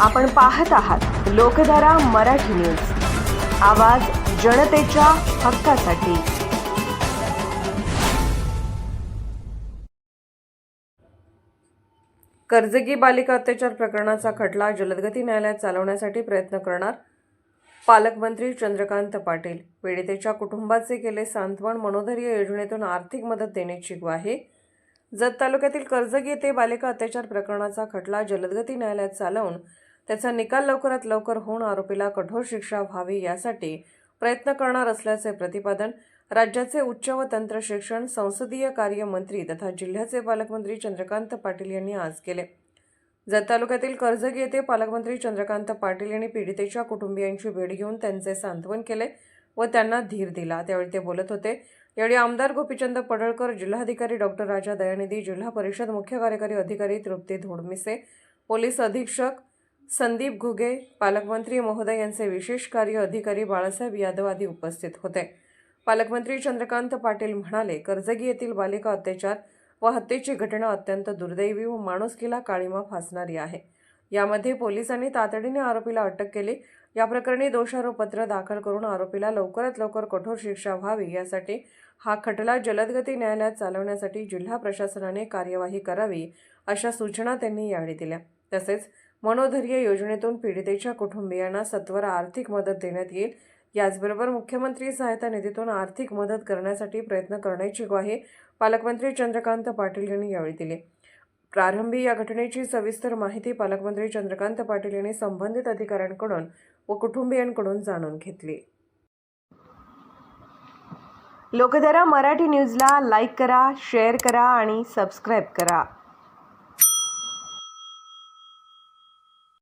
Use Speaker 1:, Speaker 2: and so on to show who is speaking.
Speaker 1: आपण पाहत आहात लोकधारा मराठी न्यूज. आवाज जनतेच्या हक्कासाठी. कर्जगी बालिका अत्याचार प्रकरणाचा खटला जलदगती न्यायालयात चालवण्यासाठी प्रयत्न करणार पालकमंत्री चंद्रकांत पाटील. पीडितेच्या कुटुंबाचे केले सांत्वन मनोधैर्य योजनेतून आर्थिक मदत देण्याची ग्वाही जत तालुक्यातील कर्जगी येथे बालिका अत्याचार प्रकरणाचा खटला जलदगती न्यायालयात चालवून त्याचा निकाल लवकरात लवकर होऊन आरोपीला कठोर शिक्षा व्हावी यासाठी प्रयत्न करणार असल्याचे प्रतिपादन राज्याचे उच्च व तंत्र शिक्षण संसदीय कार्य मंत्री तथा जिल्ह्याचे पालकमंत्री चंद्रकांत पाटील यांनी आज केले. जत तालुक्यातील कर्जगी येथे पालकमंत्री चंद्रकांत पाटील यांनी पीडितेच्या कुटुंबियांची भेट घेऊन त्यांचे सांत्वन केले व त्यांना धीर दिला. त्यावेळी ते बोलत होते यावेळी आमदार गोपीचंद पडळकर जिल्हाधिकारी डॉक्टर राजा दयानिधी जिल्हा परिषद मुख्य कार्यकारी अधिकारी तृप्ती धोडमिसे पोलीस अधीक्षक संदीप घुगे पालकमंत्री महोदय यांचे विशेष कार्य अधिकारी बाळासाहेब यादव आदी उपस्थित होते. पालकमंत्री चंद्रकांत पाटील म्हणाले कर्जगी येथील बालिका अत्याचार व हत्येची घटना अत्यंत दुर्दैवी व माणुसकीला काळीमा फासणारी आहे. यामध्ये पोलिसांनी तातडीने आरोपीला अटक केली. या प्रकरणी दोषारोपपत्र दाखल करून आरोपीला लवकरात लवकर कठोर शिक्षा व्हावी यासाठी हा खटला जलदगती न्यायालयात चालवण्यासाठी जिल्हा प्रशासनाने कार्यवाही करावी अशा सूचना त्यांनी यावेळी दिल्या. तसेच मनोधैर्य योजनेतून पीडितेच्या कुटुंबियांना सत्वर आर्थिक मदत देण्यात येईल. याचबरोबर मुख्यमंत्री सहायता निधीतून आर्थिक मदत करण्यासाठी प्रयत्न करण्याची ग्वाही पालकमंत्री चंद्रकांत पाटील यांनी यावेळी दिली. प्रारंभी या घटनेची सविस्तर माहिती पालकमंत्री चंद्रकांत पाटील यांनी संबंधित अधिकाऱ्यांकडून व कुटुंबियांकडून जाणून घेतली. लोकधारा मराठी न्यूजला लाईक करा शेअर करा आणि सबस्क्राईब करा.